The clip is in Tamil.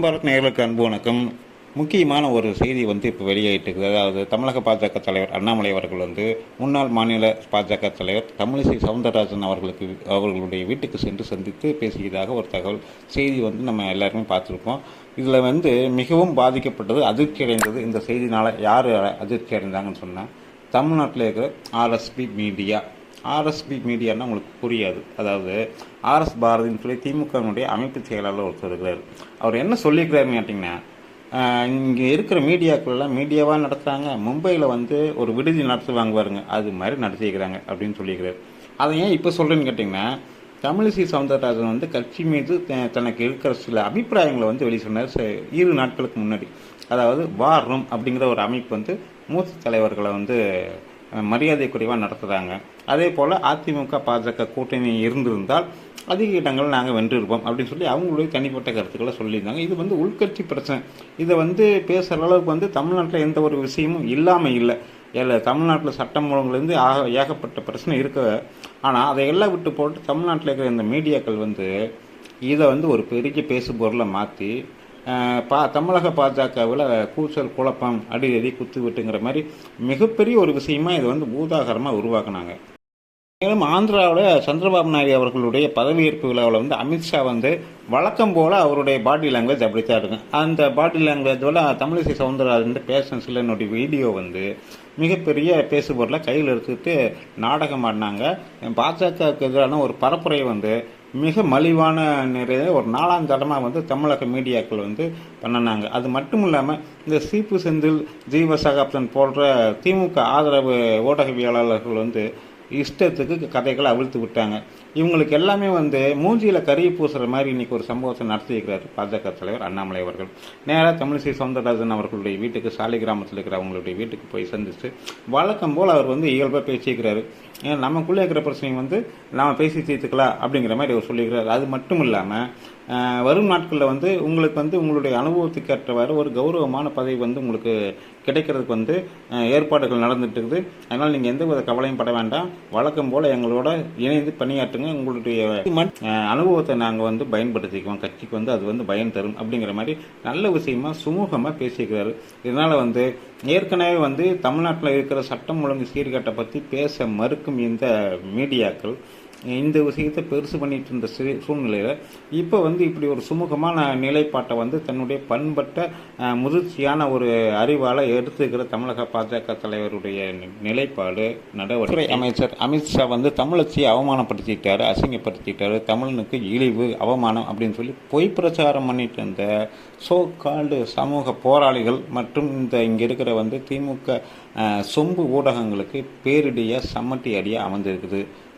பாரத் நேர்களுக்கு அன்பு வணக்கம். முக்கியமான ஒரு செய்தி வந்து இப்போ வெளியாகிட்டு இருக்குது அதாவது தமிழக பாஜக தலைவர் அண்ணாமலை அவர்கள் வந்து முன்னாள் மாநில பாஜக தலைவர் தமிழிசை சவுந்தரராஜன் அவர்களுக்கு அவர்களுடைய வீட்டுக்கு சென்று சந்தித்து பேசியதாக ஒரு தகவல் செய்தி வந்து நம்ம எல்லாருமே பார்த்துருக்கோம். இதில் வந்து மிகவும் பாதிக்கப்பட்டது அதிர்ச்சி அடைந்தது இந்த செய்தினால் யார் அதிர்ச்சி அடைந்தாங்கன்னு சொன்னால் தமிழ்நாட்டில் இருக்கிற ஆர்எஸ்பி மீடியா ஆர்எஸ்பி மீடியான்னா உங்களுக்கு புரியாது. அதாவது ஆர்எஸ் பாரதின்னு சொல்லி திமுகவினுடைய அமைப்பு செயலாளர் ஒருத்தர் இருக்கிறார். அவர் என்ன சொல்லியிருக்கிறாருன்னு கேட்டிங்கன்னா இங்கே இருக்கிற மீடியாக்கள்லாம் மீடியாவாக நடத்துகிறாங்க மும்பையில் வந்து ஒரு விடுதி நடத்துவாங்க பாருங்க அது மாதிரி நடத்திக்கிறாங்க அப்படின்னு சொல்லியிருக்கிறார். அதை ஏன் இப்போ சொல்கிறேன்னு கேட்டிங்கன்னா தமிழிசை சவுந்தரராஜன் வந்து கட்சி மீது த- தனக்கு இருக்கிற சில அபிப்பிராயங்களை வந்து வெளி சொன்னார் இரு நாட்களுக்கு முன்னாடி. அதாவது வார் ரூம் அப்படிங்கிற ஒரு அமைப்பு வந்து மூத்த தலைவர்களை வந்து மரியாதை குறைவாக நடத்துகிறாங்க அதே போல் அதிமுக பாஜக கூட்டணி இருந்திருந்தால் அதிக இடங்கள் நாங்கள் வென்றிருப்போம் அப்படின்னு சொல்லி அவங்களுடைய தனிப்பட்ட கருத்துக்களை சொல்லியிருந்தாங்க. இது வந்து உள்கட்சி பிரச்சனை. இதை வந்து பேசுகிற அளவுக்கு வந்து தமிழ்நாட்டில் எந்த ஒரு விஷயமும் இல்லாமல் இல்லை. ஏல தமிழ்நாட்டில் சட்டம் மூலங்கள்லேருந்து ஆக ஏகப்பட்ட பிரச்சனை இருக்கு. ஆனால் அதையெல்லாம் விட்டு போட்டு தமிழ்நாட்டில் இருக்கிற இந்த மீடியாக்கள் வந்து இதை வந்து ஒரு பெரிய பேசு பொருளை மாற்றி பா தமிழக பாஜகவில் கூச்சல் குழப்பம் அடி அடி குத்து விட்டுங்கிற மாதிரி மிகப்பெரிய ஒரு விஷயமா இதை வந்து பூதாகரமாக உருவாக்குனாங்க. மேலும் ஆந்திராவில் சந்திரபாபு நாயுடு அவர்களுடைய பதவியேற்பு விழாவில் வந்து அமித்ஷா வந்து வழக்கம் போல் அவருடைய பாடி லாங்குவேஜ் அப்படித்தான் இருக்கும். அந்த பாடி லாங்குவேஜோட தமிழிசை சவுந்தரராஜன் பேசின சிலனுடைய வீடியோ வந்து மிகப்பெரிய பேசுபொருளை கையில் எடுத்துட்டு நாடகம் ஆடினாங்க. பாஜகவுக்கு எதிரான ஒரு பரப்புரை வந்து மிக மலிவான நிறைய ஒரு நாலாம் தடமாக வந்து தமிழக மீடியாக்கள் வந்து பண்ணினாங்க. அது மட்டும் இல்லாமல் இந்த சீப்பு செந்தில் ஜீவ சகாப்தன் போன்ற திமுக ஆதரவு ஊடகவியலாளர்கள் வந்து இஷ்டத்துக்கு கதைகளை அவிழ்த்து விட்டாங்க. இவங்களுக்கு எல்லாமே வந்து மூஞ்சியில் கறி பூசுகிற மாதிரி இன்றைக்கி ஒரு சம்பவத்தை நடத்தியிருக்கிறார் பாஜக தலைவர் அண்ணாமலை அவர்கள். நேராக தமிழிசை சவுந்தரராஜன் அவர்களுடைய வீட்டுக்கு சாலை கிராமத்தில் இருக்கிற அவங்களுடைய வீட்டுக்கு போய் சந்தித்து வழக்கம் போல் அவர் வந்து இயல்பாக பேசியிருக்கிறாரு ஏன்னா நமக்குள்ளே இருக்கிற பிரச்சனை வந்து நாம் பேசி தீர்த்துக்கலாம் அப்படிங்கிற மாதிரி அவர் சொல்லியிருக்கிறார் அது மட்டும் இல்லாமல் வரும் நாட்களில் வந்து உங்களுக்கு வந்து உங்களுடைய அனுபவத்துக்கு ஏற்றவாறு ஒரு கௌரவமான பதவி வந்து உங்களுக்கு கிடைக்கிறதுக்கு வந்து ஏற்பாடுகள் நடந்துட்டு இருக்குது. அதனால் நீங்கள் எந்த வித கவலையும் பட வேண்டாம். வழக்கம் போல் எங்களோட இணைந்து பணியாற்றுங்க. உங்களுடைய அனுபவத்தை நாங்கள் வந்து பயன்படுத்திக்குவோம். கட்சிக்கு வந்து அது வந்து பயன் தரும் அப்படிங்கிற மாதிரி நல்ல விஷயமா சுமூகமாக பேசிக்கிறாரு. இதனால் வந்து ஏற்கனவே வந்து தமிழ்நாட்டில் இருக்கிற சட்டம் ஒழுங்கு சீர்கேட்டை பற்றி பேச மறுக்கும் இந்த மீடியாக்கள் இந்த விஷயத்தை பெருசு பண்ணிட்டு இருந்த சூழ்நிலையில் இப்போ வந்து இப்படி ஒரு சுமூகமான நிலைப்பாட்டை வந்து தன்னுடைய பண்பட்ட முதிர்ச்சியான ஒரு அறிவால் எடுத்துக்கிற தமிழக பாஜக தலைவருடைய நி- நிலைப்பாடு நடவடிக்கை. அமைச்சர் அமித்ஷா வந்து தமிழச்சியை அவமானப்படுத்திட்டாரு அசிங்கப்படுத்திட்டாரு தமிழனுக்கு இழிவு அவமானம் அப்படின்னு சொல்லி பொய் பிரச்சாரம் பண்ணிட்டு இருந்த சோ கால்டு சமூக போராளிகள் மற்றும் இந்த இங்கே இருக்கிற வந்து திமுக சொம்பு ஊடகங்களுக்கு பேரிடியா சம்மட்டி அடியாக அமைந்திருக்குது.